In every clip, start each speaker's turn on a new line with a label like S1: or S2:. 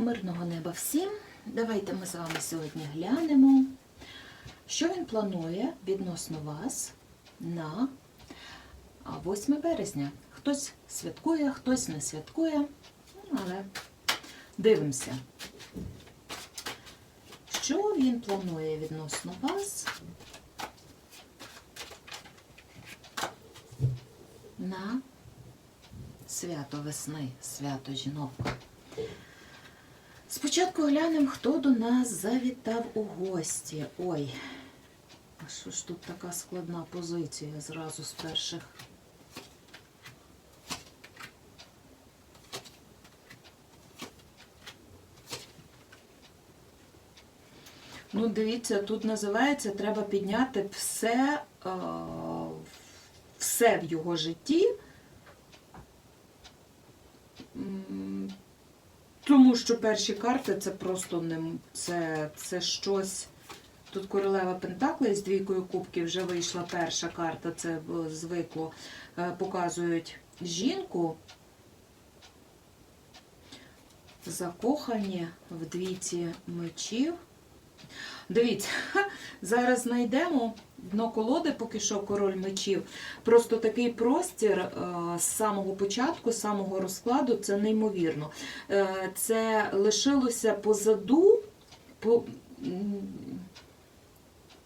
S1: Мирного неба всім. Давайте ми з вами сьогодні глянемо, що він планує відносно вас на 8 березня. Хтось святкує, хтось не святкує, ну, але дивимося. Що він планує відносно вас на свято весни, свято жінок. Спочатку глянемо, хто до нас завітав у гості. Ой, а що ж тут така складна позиція зразу з перших. Ну, дивіться, тут називається треба підняти все, е, все в його житті. Тому що перші карти це просто не це, це щось. Тут королева Пентакли з двійкою кубків вже вийшла перша карта, це е, звикло. Е, Показують жінку. Закохані в двійці мечів. Дивіться, зараз знайдемо дно колоди, поки що король мечів. Просто такий простір е, з самого початку, з самого розкладу, це неймовірно. Е, Це лишилося позаду по,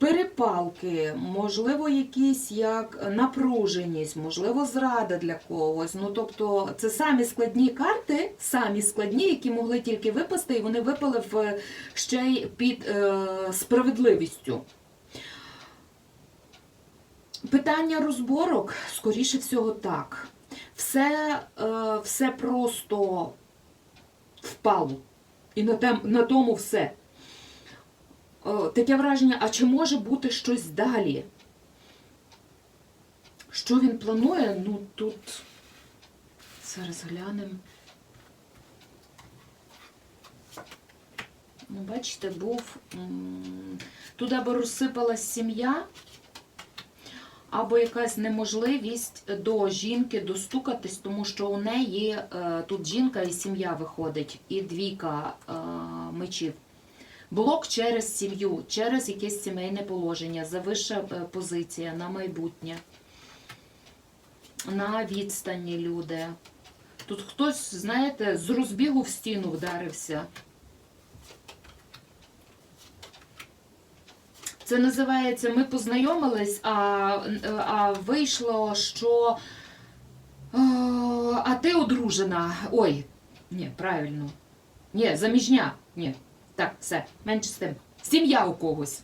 S1: перепалки, можливо, якісь як напруженість, можливо, зрада для когось. Ну, тобто, це самі складні карти, самі складні, які могли тільки випасти, і вони випали в ще й під е, справедливістю. Питання розборок, скоріше всього, так. Все, е, все просто впало. І на, тем, на тому все. Е, Таке враження, а чи може бути щось далі? Що він планує? Ну тут зараз глянемо. Ну, бачите, був туди або розсипалась сім'я, або якась неможливість до жінки достукатись, тому що у неї е, тут жінка і сім'я виходить, і двійка е, мечів. Блок через сім'ю, через якесь сімейне положення, завища е, позиція на майбутнє, на відстані люди. Тут хтось, знаєте, з розбігу в стіну вдарився. Це називається Ми познайомились, а, а вийшло, що е, а ти одружена. Ой, ні, правильно. Ні, заміжня. Ні. Так, все, менше з тим. Сім'я у когось.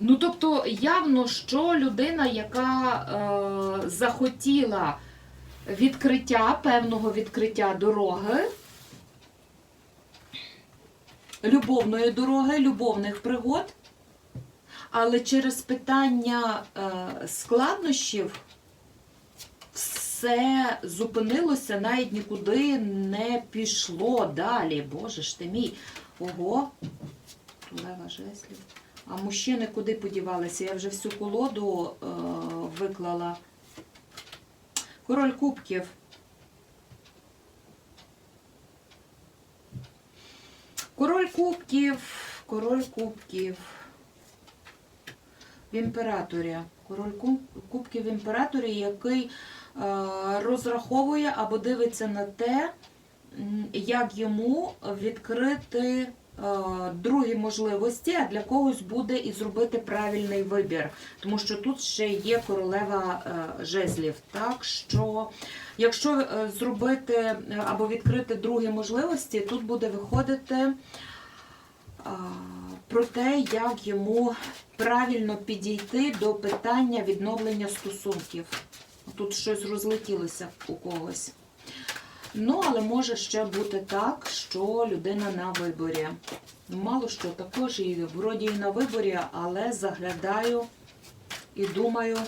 S1: Ну, тобто, явно, що людина, яка е, захотіла відкриття, певного відкриття дороги, любовної дороги, любовних пригод, але через питання е, складнощів все зупинилося, навіть нікуди не пішло далі. Боже ж ти мій. Ого, Лева жеслів. А мужчини куди подівалися? Я вже всю колоду е, виклала. Король кубків. Король кубків, король кубків. В імператорі. Король куб- кубків в імператорі, який розраховує або дивиться на те, як йому відкрити е, другі можливості, а для когось буде і зробити правильний вибір. Тому що тут ще є королева е, жезлів. Так що, якщо е, зробити е, або відкрити другі можливості, тут буде виходити про те, як йому правильно підійти до питання відновлення стосунків. Тут щось розлетілося у когось. Ну, але може ще бути так, що людина на виборі. Мало що також і вроді і на виборі, але заглядаю і думаю,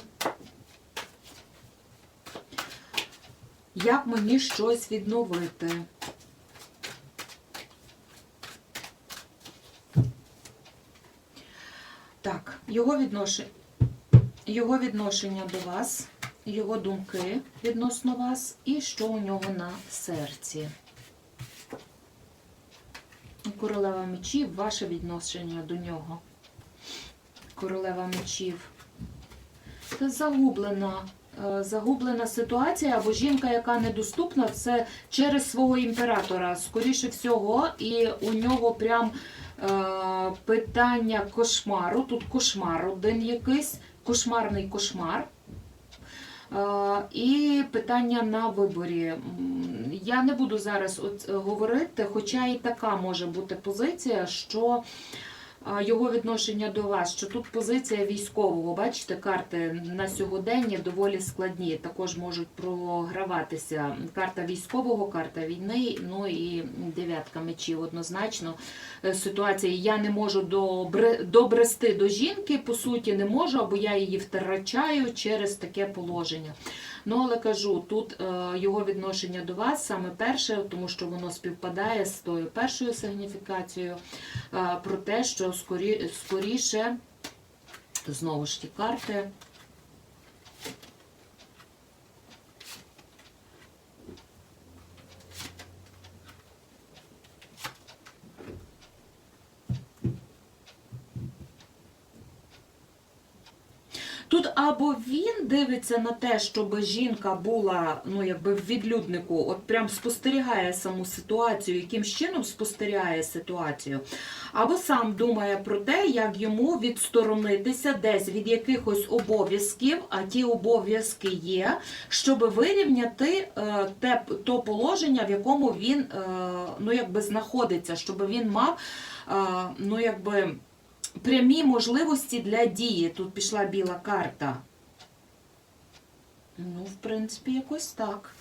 S1: як мені щось відновити. Так, його відношення, його відношення до вас, його думки відносно вас і що у нього на серці. Королева мечів, ваше відношення до нього. Королева мечів. Це загублена. е, Загублена ситуація або жінка, яка недоступна, це через свого імператора. Скоріше всього, і у нього прям е, питання кошмару. Тут кошмар один якийсь, кошмарний кошмар. І питання на виборі. Я не буду зараз е, говорити, хоча і така може бути позиція, що його відношення до вас, що тут позиція військового, бачите, карти на сьогодення доволі складні, також можуть програватися. Карта військового, карта війни, ну і дев'ятка мечів однозначно. Е, Ситуація я не можу добре, добрести до жінки, по суті, не можу, або я її втрачаю через таке положення. Ну, але кажу, тут е, його відношення до вас саме перше, тому що воно співпадає з тою першою сигніфікацією, е, про те, що скорі, скоріше, знову ж ті карти. Тут або він дивиться на те, щоб жінка була ну якби в відлюднику, от прям спостерігає саму ситуацію, яким чином спостерігає ситуацію, або сам думає про те, як йому відсторонитися десь від якихось обов'язків, а ті обов'язки є, щоб вирівняти е, те то положення, в якому він е, ну якби знаходиться, щоб він мав е, ну якби прямі можливості для дії. Тут пішла біла карта. Ну, в принципі, якось так.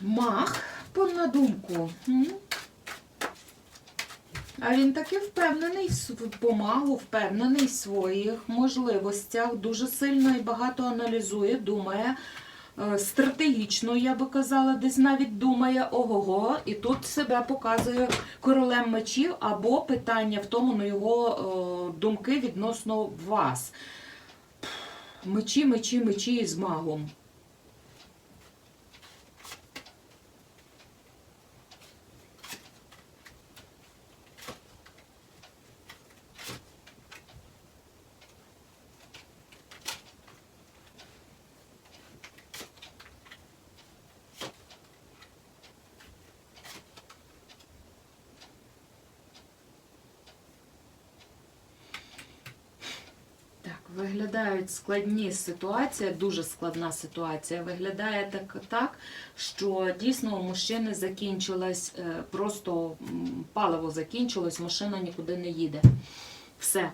S1: Мах, на думку. А він таки впевнений помагу, впевнений в своїх можливостях, дуже сильно і багато аналізує, думає, стратегічно, я би казала, десь навіть думає ого-го, і тут себе показує королем мечів або питання в тому, на його е, думки відносно вас. Мечі, мечі, мечі з магом. Виглядають складні ситуації, дуже складна ситуація. Виглядає так, так що дійсно у мужчини закінчилось, е, просто паливо закінчилось, машина нікуди не їде. Все.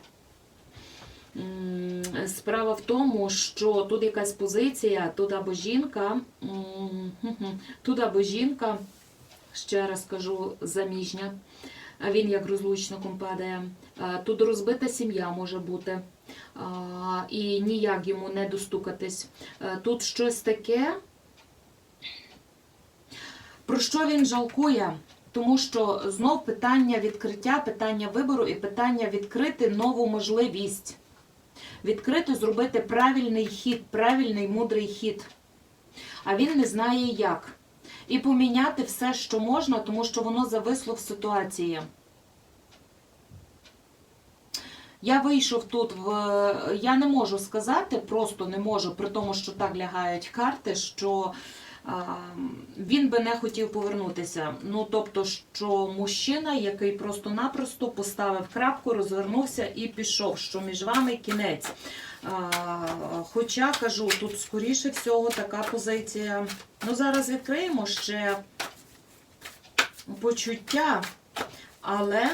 S1: Справа в тому, що тут якась позиція, тут або жінка, тут або жінка, ще раз кажу, заміжня, він як розлучником падає. Тут розбита сім'я може бути і ніяк йому не достукатись. Тут щось таке, про що він жалкує? Тому що знов питання відкриття, питання вибору і питання відкрити нову можливість. Відкрити, зробити правильний хід, правильний мудрий хід. А він не знає як. І поміняти все, що можна, тому що воно зависло в ситуації. Я вийшов тут в. Я не можу сказати, просто не можу, при тому, що так лягають карти, що він би не хотів повернутися. Ну, тобто, що мужчина, який просто-напросто поставив крапку, розвернувся і пішов, що між вами кінець. Хоча кажу, тут скоріше всього така позиція. Ну, зараз відкриємо ще почуття, але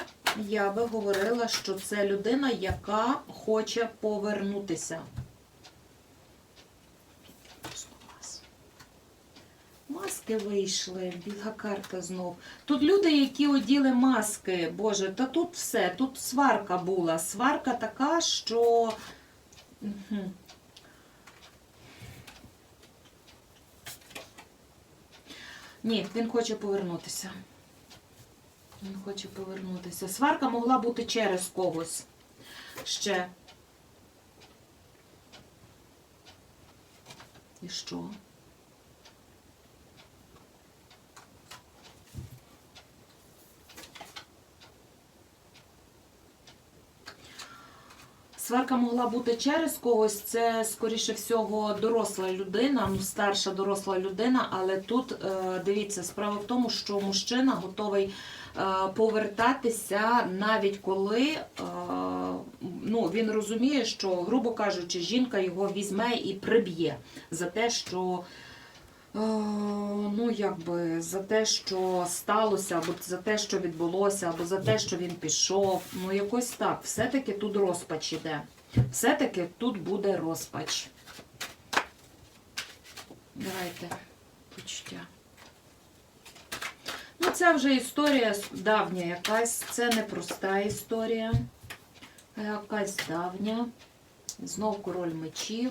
S1: я би говорила, що це людина, яка хоче повернутися. Маски вийшли, біла карта знов. Тут люди, які оділи маски, Боже, та тут все, тут сварка була. Сварка така, що. Ні, він хоче повернутися. Він хоче повернутися. Сварка могла бути через когось ще. І що? Сварка могла бути через когось, це, скоріше всього, доросла людина, ну, старша доросла людина, але тут, е, дивіться, справа в тому, що мужчина готовий е, повертатися навіть коли е, ну, він розуміє, що, грубо кажучи, жінка його візьме і приб'є за те, що. Е, Ну, якби за те, що сталося, або за те, що відбулося, або за те, що він пішов. Ну, якось так. Все-таки тут розпач іде. Все-таки тут буде розпач. Давайте почуття. Ну, це вже історія давня якась. Це не проста історія. Якась давня. Знов король мечів.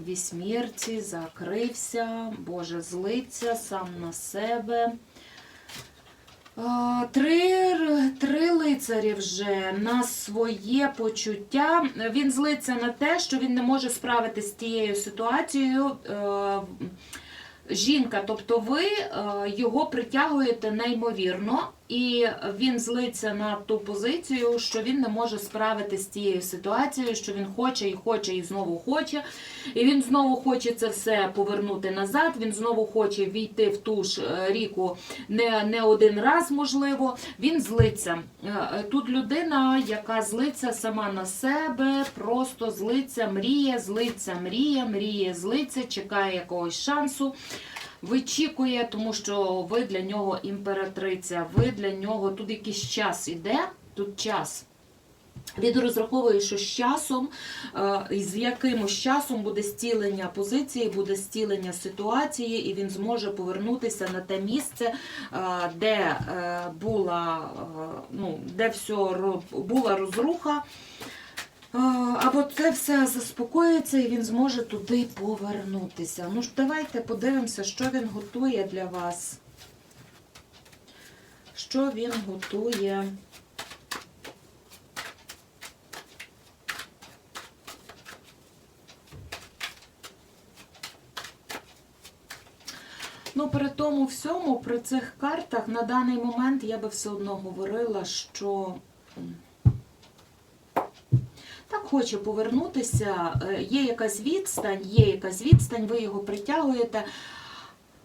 S1: Вісьмірці, закрився, Боже, злиться сам на себе. Три, три лицарі вже на своє почуття. Він злиться на те, що він не може справитися з тією ситуацією. Е, Жінка, тобто ви е, його притягуєте неймовірно, і він злиться на ту позицію, що він не може справитися з тією ситуацією, що він хоче і хоче, і знову хоче. І він знову хоче це все повернути назад. Він знову хоче війти в ту ж е, ріку не, не один раз, можливо. Він злиться. Е, е, Тут людина, яка злиться сама на себе, просто злиться, мріє, злиться, мріє, мріє, злиться, чекає якогось шансу. Вичікує, тому що ви для нього імператриця, ви для нього тут якийсь час іде, тут час. Він розраховує, що з часом, е, з якимось часом буде стілення позиції, буде стілення ситуації, і він зможе повернутися на те місце, е, де е, була, ну, де все була розруха. Або це все заспокоїться і він зможе туди повернутися. Ну ж давайте подивимося, що він готує для вас. Що він готує? Ну, при тому всьому, при цих картах на даний момент я би все одно говорила, що хоче повернутися, е, є якась відстань, є якась відстань, ви його притягуєте.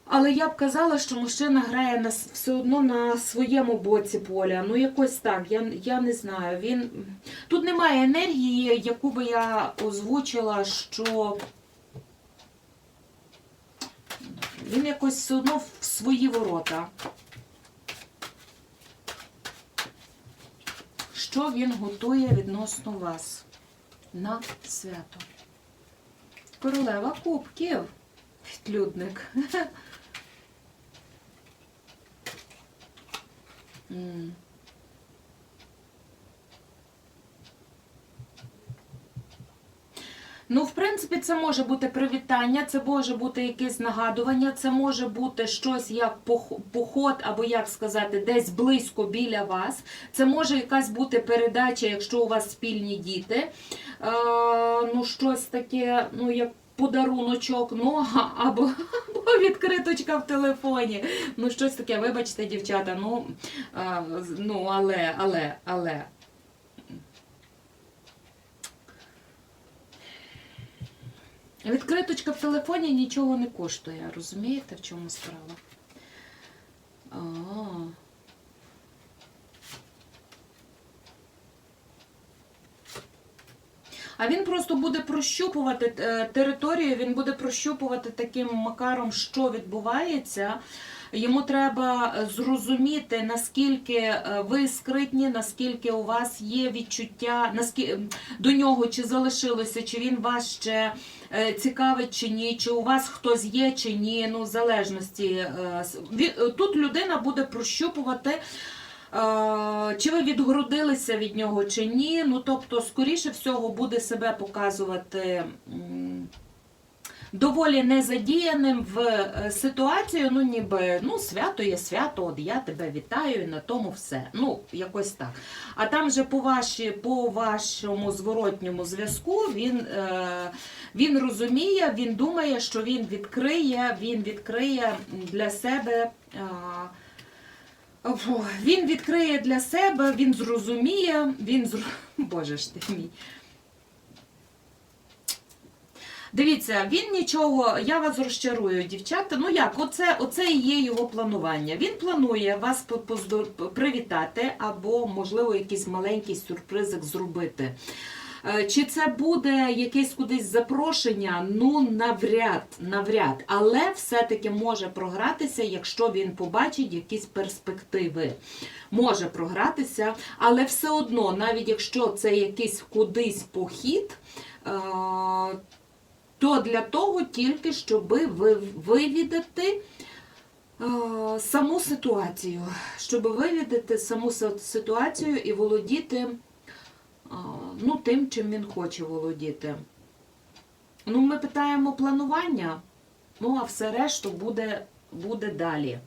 S1: Але я б казала, що мужчина грає на, все одно на своєму боці поля. Ну, якось так, я, я не знаю. Він... Тут немає енергії, яку би я озвучила, що він якось все одно в свої ворота. Що він готує відносно вас на свято? Королева кубків. Відлюдник. М. Ну, в принципі, це може бути привітання, це може бути якесь нагадування, це може бути щось як поход, або як сказати, десь близько біля вас. Це може якась бути передача, якщо у вас спільні діти. Е, ну, щось таке, ну, як подаруночок, ну, а- або, або відкриточка в телефоні. Ну, щось таке, вибачте, дівчата, ну, е, ну але, але, але. Відкриточка в телефоні нічого не коштує, розумієте, в чому справа? А. А він просто буде прощупувати е, територію, він буде прощупувати таким макаром, що відбувається. Йому треба е, зрозуміти, наскільки е, ви скритні, наскільки у вас є відчуття, наскільки до нього чи залишилося, чи він вас ще е, цікавить чи ні, чи у вас хтось є чи ні. Ну, в залежності тут людина буде прощупувати. Чи ви відгородилися від нього чи ні? Ну тобто, скоріше всього, буде себе показувати доволі незадіяним в е, ситуацію, ну ніби ну свято є свято, от я тебе вітаю, і на тому все. Ну, якось так. А там же по, ваші, по вашому зворотньому зв'язку він, е, він розуміє, він думає, що він відкриє, він відкриє для себе. Е, Він відкриє для себе, він зрозуміє, він зр... Боже ж ти мій. Дивіться, він нічого, я вас розчарую, дівчата. Ну як, оце, оце і є його планування. Він планує вас привітати або, можливо, якийсь маленький сюрпризик зробити. Е, Чи це буде якесь кудись запрошення? Ну, навряд, навряд. Але все-таки може програтися, якщо він побачить якісь перспективи. Може програтися, але все одно, навіть якщо це якийсь кудись похід, е, то для того тільки, щоб вивідати е, саму ситуацію, щоб вивідати саму ситуацію і володіти е, ну, тим, чим він хоче володіти. Ну, ми питаємо планування, ну а все решту буде, буде далі.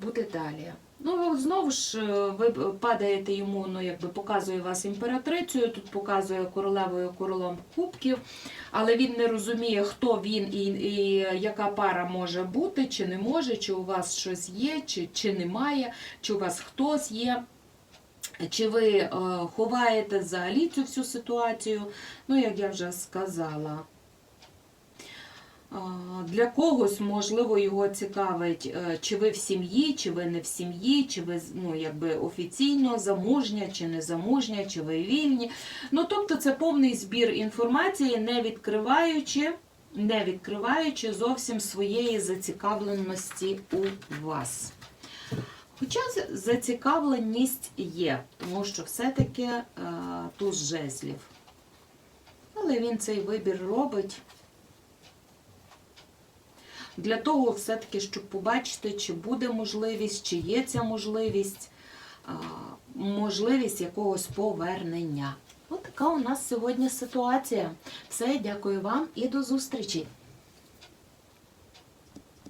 S1: Буде далі. Ну, знову ж, е, ви падаєте йому, ну, якби показує вас імператрицею, тут показує королевою королом кубків, але він не розуміє, хто він і, і яка пара може бути, чи не може, чи у вас щось є, чи, чи немає, чи у вас хтось є. Чи ви е, ховаєте взагалі цю всю ситуацію? Ну, як я вже сказала. Для когось, можливо, його цікавить, е, чи ви в сім'ї, чи ви не в сім'ї, чи ви ну, якби офіційно замужня, чи не замужня, чи ви вільні. Ну, тобто це повний збір інформації, не відкриваючи, не відкриваючи зовсім своєї зацікавленості у вас. Хоча зацікавленість є, тому що все-таки е, туз жезлів. Але він цей вибір робить для того, все-таки, щоб побачити, чи буде можливість, чи є ця можливість, можливість якогось повернення. Ось така у нас сьогодні ситуація. Все, дякую вам і до зустрічі!